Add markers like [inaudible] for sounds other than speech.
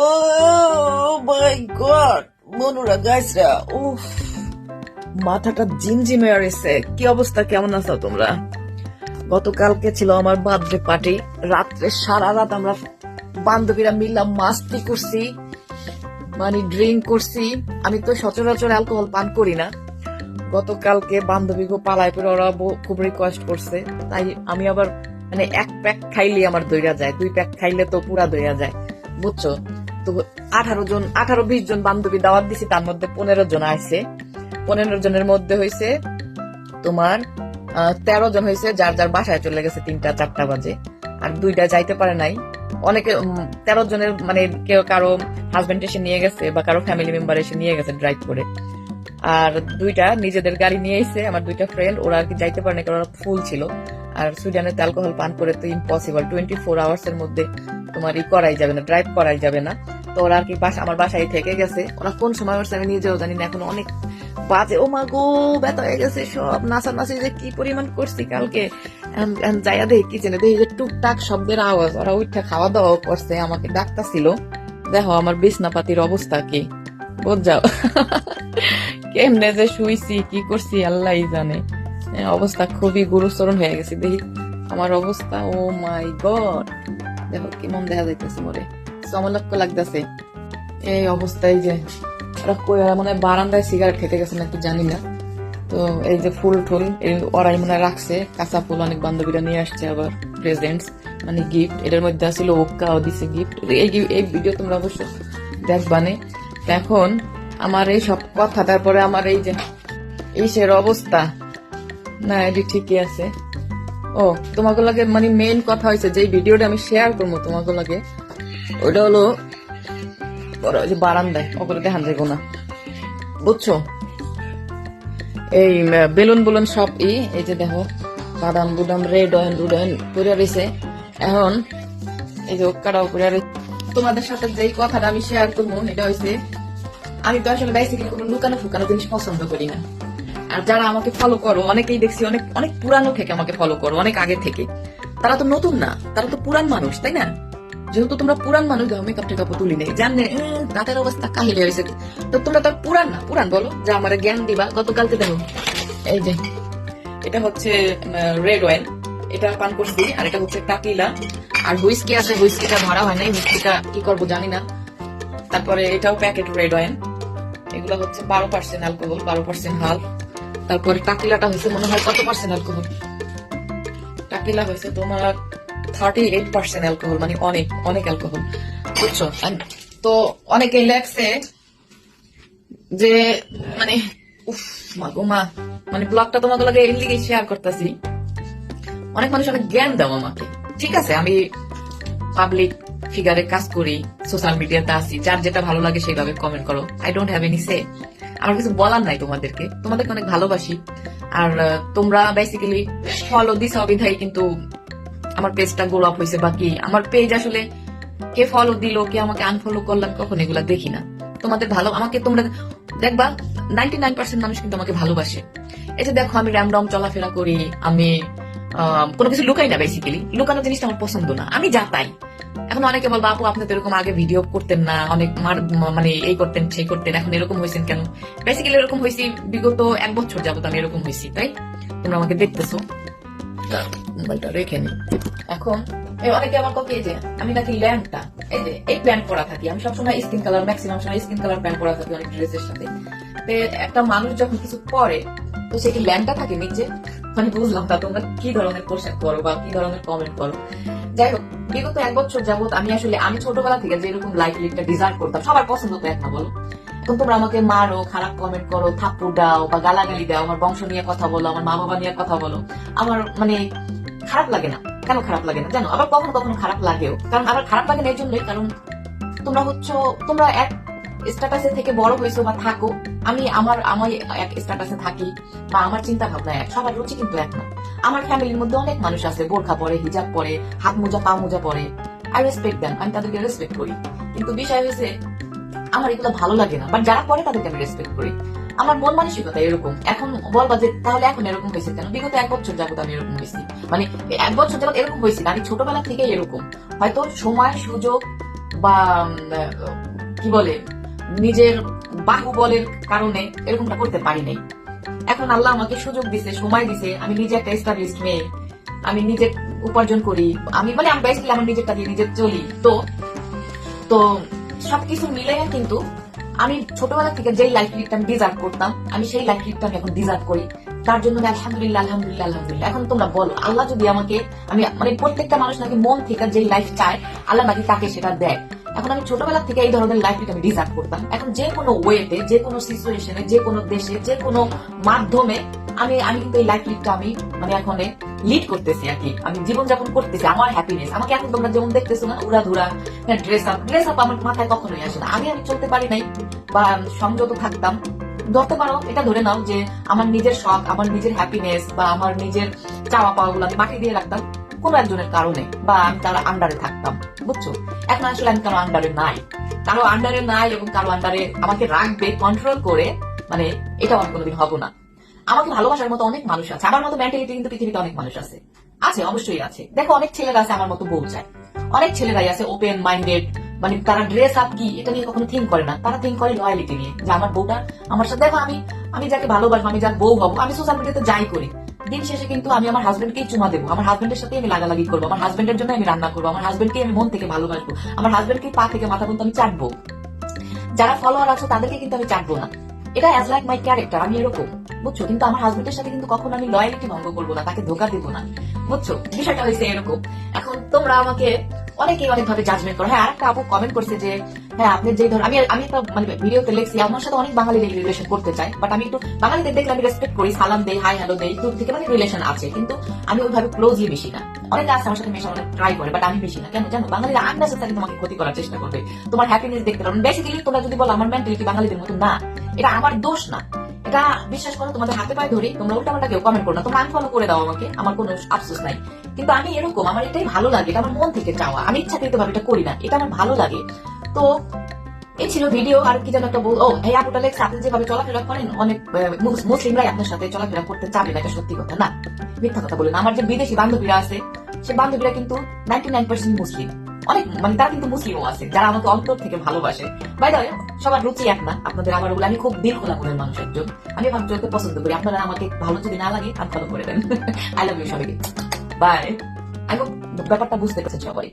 Oh মাথাটা আসছে কি অবস্থা, কেমন আছো তোমরা? গতকালকে ছিল আমার বার্থডে পার্টি রাত্রে সারা রাত আমরা বান্ধবীরা মিললাম মাস্তি করছি মানে ড্রিঙ্ক করছি। আমি তো সচরাচর অ্যালকোহল পান করি না। গতকালকে বান্ধবীকে পালায় করে ওরা খুব রিকোয়েস্ট করছে। তাই আমি আবার মানে এক প্যাক খাইলে আমার দইরা যায়, দুই প্যাক খাইলে তো পুরা দইরা যায়। বুঝছ? তো আঠারো জন, আঠারো, বিশ জন বান্ধবী দাওয়াত দিছি, তার মধ্যে পনেরো জন আসছে পনেরো জনের মধ্যে হয়েছে তোমার তেরো জন হয়েছে যার যার বাসায় চলে গেছে তিনটা, চারটা বাজে। আর দুইটা যাইতে পারে নাই। অনেকে তেরো জনের মানে কেউ কারও হাজবেন্ড এসে নিয়ে গেছে বা কারও ফ্যামিলি মেম্বার এসে নিয়ে গেছে ড্রাইভ করে। আর দুইটা নিজেদের গাড়ি নিয়ে এসে, আমার দুইটা ফ্রেন্ড ওরা আর কি যাইতে পারে কারণ ওরা ফুল ছিল। আর সুইডেনে তো অ্যালকোহল পান করে তো ইম্পসিবল টোয়েন্টি ফোর আওয়ার্স এর মধ্যে তোমার ই করাই যাবে না ড্রাইভ করাই যাবে না। তো ওরা আর কি বাসা, আমার বাসায় থেকে গেছে। ওরা কোন সময় ওর আমি নিজেও জানি না, এখন অনেক বাজে। ও মা গো, ব্যথা হয়ে গেছে সব। নাচা নাচি যে কি পরিমাণ করছি কালকে। যাইয়া দেখি, কিচেনে দেখি যে টুকটাক শব্দের আওয়াজ। ওরা উঠে খাওয়া দাওয়া করছে, আমাকে ডাকতাছিল। দেখো আমার বিছনাপাতির অবস্থা কি। বোঝাও। [laughs] কেমনে যে শুইছি, কি করছি আল্লাহ জানে। অবস্থা খুবই গুরুচরণ হয়ে গেছে। দেখি আমার অবস্থা, ও মাই গড। দেখো কেমন দেখা যাইতেছে মরে। চমলক্ষ লাগতেছে। এই অবস্থায় যে ওরা মানে বারান্দায় সিগারেট খেতে গেছে নাকি জানি না। তো এই যে ফুল টুল এই ওরাই মনে রাখছে। কাঁচা ফুল অনেক বান্ধবীরা নিয়ে আসছে আবার প্রেজেন্টস মানে গিফট এটার মধ্যে আসলে ওকাও দিছে গিফট এই এই ভিডিও তোমরা অবশ্য দেখবানে এখন আমার এই সব কথা, তারপরে আমার এই যে ইসের অবস্থা। না, এটি ঠিকই আছে। ও, তোমাকে লাগে মানে মেইন কথা হয়েছে যে ভিডিওটা আমি শেয়ার করব তোমাকে লাগে ওটা হলো ওরা ওই যে বারান্দায় ওগুলো দেখান যাইব না। বুঝছ? এই বেলুন বেলুন সব ই, এই যে দেখো, বাদাম বুদাম রেড অয়েন রুড অয়েন করে রয়েছে এখন এই যে ওকাটাও করে রয়েছে তোমাদের সাথে যেই কথাটা আমি শেয়ার করব এটা হয়েছে আমি তো আসলে বেসিক্যালি কোনো লুকানো ফুকানো জিনিস পছন্দ করি না। আর যারা আমাকে ফলো করো, অনেকেই দেখছি অনেক অনেক পুরানো থেকে আমাকে ফলো করো, অনেক আগে থেকে। তারা তো নতুন না, তারা তো পুরান মানুষ, তাই না? যেহেতু তোমরা পুরান মানুষ দাও মেকআপ টেকআপ তুলি নেই। জানে উম, দাঁতের অবস্থা কাহিলে হয়েছে তো তোমরা তো পুরান না পুরান বলো যা আমার জ্ঞান দিবা গতকালকে দেখো। এই যে এটা হচ্ছে রেড ওয়াইন এটা পান করছি আর এটা হচ্ছে টাকিলা। আর হুইস্কি আছে হুইস্কিটা ধরা হয় নাই হুইস্কিটা কি করব জানি না। তারপরে এটাও প্যাকেট রেড ওয়াইন এগুলো হচ্ছে বারো পার্সেন্ট অ্যালকোহল বারো পার্সেন্ট হাল। তারপরে টাকিলাটা হয়েছে মনে হয় কত পার্সেন্ট অ্যালকোহল টাকিলা হয়েছে তোমার থার্টি এইট পার্সেন্ট অ্যালকোহল মানে অনেক অনেক অ্যালকোহল বুঝছ? তো লেখছে যে মানে উফ মা গো মা মানে ব্লগটা তোমাকে লাগে এর লিগে শেয়ার করতেছি। অনেক মানুষ অনেক জ্ঞান দাও আমাকে। ঠিক আছে, আমি পাবলিক ফিগারে কাজ করি সোশ্যাল মিডিয়াতে আসি যার যেটা ভালো লাগে সেইভাবে কমেন্ট করো। I don't have any say আমার কিছু বলার নাই তোমাদেরকে। তোমাদেরকে অনেক ভালোবাসি। আর তোমরা বেসিক্যালি ফলো দিস অবিধাই কিন্তু আমার পেজটা গ্রো আপ হয়েছে বাকি আমার পেজ আসলে কে ফলো দিল, কে আমাকে আনফলো করলাম কখন এগুলা দেখি না। তোমাদের ভালো আমাকে তোমরা দেখবা নাইনটি নাইন পার্সেন্ট মানুষ কিন্তু আমাকে ভালোবাসে। যে দেখো, আমি র্যামডম চলাফেরা করি, আমি কোনো কিছু লুকাই না বেসিক্যালি লুকানো জিনিসটা আমার পছন্দ না। আমি যা তাই এখন অনেকে বলব আপু আপনি তো এরকম আগে ভিডিও করতেন না। অনেক মানে এই করতেন, সেই করতেন, এখন এরকম হয়েছেন কেন? বেসিক্যালি এরকম হয়েছি বিগত এক বছর যাবত আমি এরকম হয়েছি তাই? তোমরা আমাকে দেখতেছো। মোবাইলটা রেখে এখন, এই অনেকে আমার যে আমি নাকি ল্যাম্পটা এই যে এই প্যান্ট পরা থাকি, আমি সবসময় স্কিন কালার, ম্যাক্সিমাম সময় স্কিন কালার প্যান্ট পরা থাকি অনেক ড্রেসের সাথে। একটা মানুষ যখন কিছু পরে, তো সে কি ল্যাম্পটা থাকে নিচে? মানে বুঝলাম তা তোমরা কি ধরনের পোশাক করো বা কি ধরনের কমেন্ট করো যাই হোক, বিগত এক বছর যাবত আমি আসলে, আমি ছোটবেলা থেকে যেরকম লাইফ লিডটা ডিজার্ভ করতাম, সবার পছন্দ তো এক না, বলো? তোমরা আমাকে মারো, খারাপ কমেন্ট করো, থাপ্পড় দাও বা গালাগালি দাও, আমার বংশ নিয়ে কথা বলো, আমার মা বাবা নিয়ে কথা বলো। আমার মানে খারাপ লাগে না। কেন খারাপ লাগে না? জানো, আবার কখনো কখনো খারাপ লাগেও। কারণ আবার খারাপ লাগে না এই জন্যই কারণ তোমরা হচ্ছে, তোমরা এক স্ট্যাটাসে থেকে বড় হয়েছো বা থাকো। আমি আমার আমার এক স্ট্যাটাসে থাকি বা আমার চিন্তা ভাবনা এক, সবার রুচি কিন্তু এক না। আমার ফ্যামিলির মধ্যে অনেক মানুষ আছে, বোরখা পরে, হিজাব পরে, হাত মোজা, পা মোজা পরে। আই রেসপেক্ট দেন আমি তাদেরকে রেসপেক্ট করি। কিন্তু বিষয় হয়েছে আমার এগুলো ভালো লাগে না বাট যারা পরে তাদেরকে আমি রেসপেক্ট করি। আমার মন মানসিকতা এরকম। এখন বলবা যে, তাহলে এখন এরকম হয়েছে কেন? বিগত এক বছর যাবত আমি এরকম হয়েছি। মানে এক বছর যাবত এরকম হয়েছি আমি ছোটবেলা থেকে এরকম। হয়তো সময়, সুযোগ বা কি বলে, নিজের বাহুবলের কারণে এরকমটা করতে পারি নাই। এখন আল্লাহ আমাকে সুযোগ দিছে, সময় দিছে, আমি নিজে একটা এস্টাবলিশড মেয়ে। আমি নিজে উপার্জন করি। আমি মানে আমি বেসিক্যালি আমার নিজেরটা দিয়ে নিজে চলি। তো তো সবকিছু মিলে কিন্তু আমি ছোটবেলা থেকে যেই লাইফ লিডটা আমি ডিজার্ভ করতাম, আমি সেই লাইফ লিডটা এখন ডিজার্ভ করি। তার জন্য আলহামদুলিল্লাহ আলহামদুলিল্লাহ আলহামদুলিল্লাহ। এখন তোমরা বলো, আল্লাহ যদি আমাকে, আমি মানে প্রত্যেকটা মানুষ নাকি মন থেকে যেই লাইফ চায়, আল্লাহ নাকি তাকে সেটা দেয়। এখন আমি ছোটবেলা থেকে এই ধরনের লাইফ আমি ডিজার্ভ করতাম। এখন যে কোনো ওয়েতে যে কোনো সিচুয়েশনে যে কোনো দেশে, যে কোনো মাধ্যমে আমি আমি কিন্তু এই লাইফ লিডটা আমি মানে এখন লিড করতেছি আর কি। আমি জীবনযাপন করতেছি, আমার হ্যাপিনেস আমাকে এখন তোমরা যেমন দেখতেছো না উড়া ধুরা ড্রেস আপ ড্রেস আপ আমার মাথায় কখনোই আসে না। আগে আমি চলতে পারি নাই বা সংযত থাকতাম। ধরতে পারো, এটা ধরে নাও যে আমার নিজের শখ, আমার নিজের হ্যাপিনেস বা আমার নিজের চাওয়া পাওয়া গুলো আমি মাটি দিয়ে রাখতাম। কোন একজনের কারণে বা আমি তার আন্ডারে থাকতাম, বুঝছ? এখন আসলে আমি কারও আন্ডারে নাই। কারও আন্ডারে নাই এবং কারও আন্ডারে আমাকে রাখবে কন্ট্রোল করে মানে এটা আমি কোনোদিন হব না। আমাকে ভালোবাসার মতো অনেক মানুষ আছে, আমার মতো মেন্টালিটি কিন্তু পৃথিবীতে অনেক মানুষ আছে। আছে, অবশ্যই আছে। দেখো, অনেক ছেলেরা আছে আমার মতো বউ চায়। অনেক ছেলেরাই আছে ওপেন মাইন্ডেড মানে তারা ড্রেস আপ কি, এটা নিয়ে কখনো থিঙ্ক করে না। তারা থিঙ্ক করে লয়ালিটি নিয়ে, যে আমার বউটা আমার সাথে, দেখো আমি আমি যাকে ভালোবাসবো, আমি যার বউ হব, আমি সোশ্যাল মিডিয়াতে যাই করি। দিন শেষে কিন্তু আমি আমার হাজবেন্ডকেই চুমা দেবো। আমার হাজবেন্ডের সাথে আমি লাগালাগি করব। আমার হাজবেন্ডের জন্য আমি রান্না করব। আমার হাজবেন্ডকে আমি মন থেকে ভালোবাসবো। আমার হাজবেন্ডকে পা থেকে মাথা পর্যন্ত আমি চাটবো। যারা ফলোয়ার আছে, তাদেরকে কিন্তু আমি চাটবো না। এটা অ্যাজ লাইক মাই ক্যারেক্টার আমি এরকম। বুঝছ? কিন্তু আমার হাজবেন্ডের সাথে কিন্তু কখনো আমি লয়ালিটি ভঙ্গ করব না, তাকে ধোকা দেবো না। বুঝছ? বিষয়টা হয়েছে এরকম। এখন তোমরা আমাকে অনেকেই অনেক ভাবে জাজমেন্ট করো। হ্যাঁ আরেকটা আপু কমেন্ট করছে যে হ্যাঁ আপনি যে ধর আমি আমি একটা মানে ভিডিওতে লিখছি আমার সাথে অনেক বাঙালি রিলেশন করতে চাই বাট আমি একটু বাঙালিদের দেখলে আমি রেসপেক্ট করি, সালাম দেই হাই হ্যালো দেই দূর থেকে মানে রিলেশন আছে, কিন্তু আমি ওইভাবে ক্লোজলি মিশি না। অনেকে আছে আমার সাথে মেশা অনেক ট্রাই করে বাট আমি বেশি না। কেন? জানো? বাঙালিরা আননেসেসারি তোমাকে ক্ষতি করার চেষ্টা করবে। তোমার হ্যাপিনেস দেখতে পারো। বেসিক্যালি তোমরা যদি বলো, আমার মেন্টালিটি বাঙালিদের মতো না, এটা আমার দোষ না। এটা বিশ্বাস করো, তোমাদের হাতে পায়ে ধরি, তোমরা উল্টাপাল্টা কেউ কমেন্ট করো না। তোমরা আনফলো করে দাও আমাকে, আমার কোনো আফসোস নাই। কিন্তু আমি এরকম, আমার এটাই ভালো লাগে, এটা আমার মন থেকে চাওয়া। আমি ইচ্ছাকৃত ভাবে এটা করি না, এটা আমার ভালো লাগে। তো এই ছিল ভিডিও আর কি যেন একটা বল, ও, এই আপুটা লেখছে, আপনি যেভাবে চলাফেরা করেন, অনেক মুসলিমরাই আপনার সাথে চলাফেরা করতে চাবে না, এটা সত্যি কথা না। মিথ্যা কথা বলেন আমার যে বিদেশি বান্ধবীরা আছে, সে বান্ধবীরা কিন্তু নাইনটি নাইন পার্সেন্ট মুসলিম। অনেক মানে তারা কিন্তু মুসলিমও আছে, যারা আমাকে অন্তর থেকে ভালোবাসে। বাই দা সবার রুচি এক না, আপনাদের আমার ওগুলো আমি খুব দিল খোলা মনের মানুষ একজন। আমি আমার চলতে পছন্দ করি, আপনারা আমাকে ভালো যদি না লাগে আনফলো করে দেন। আই লাভ ইউ সবাইকে। বাই আই হোপ ব্যাপারটা বুঝতে পেরেছেন সবাই।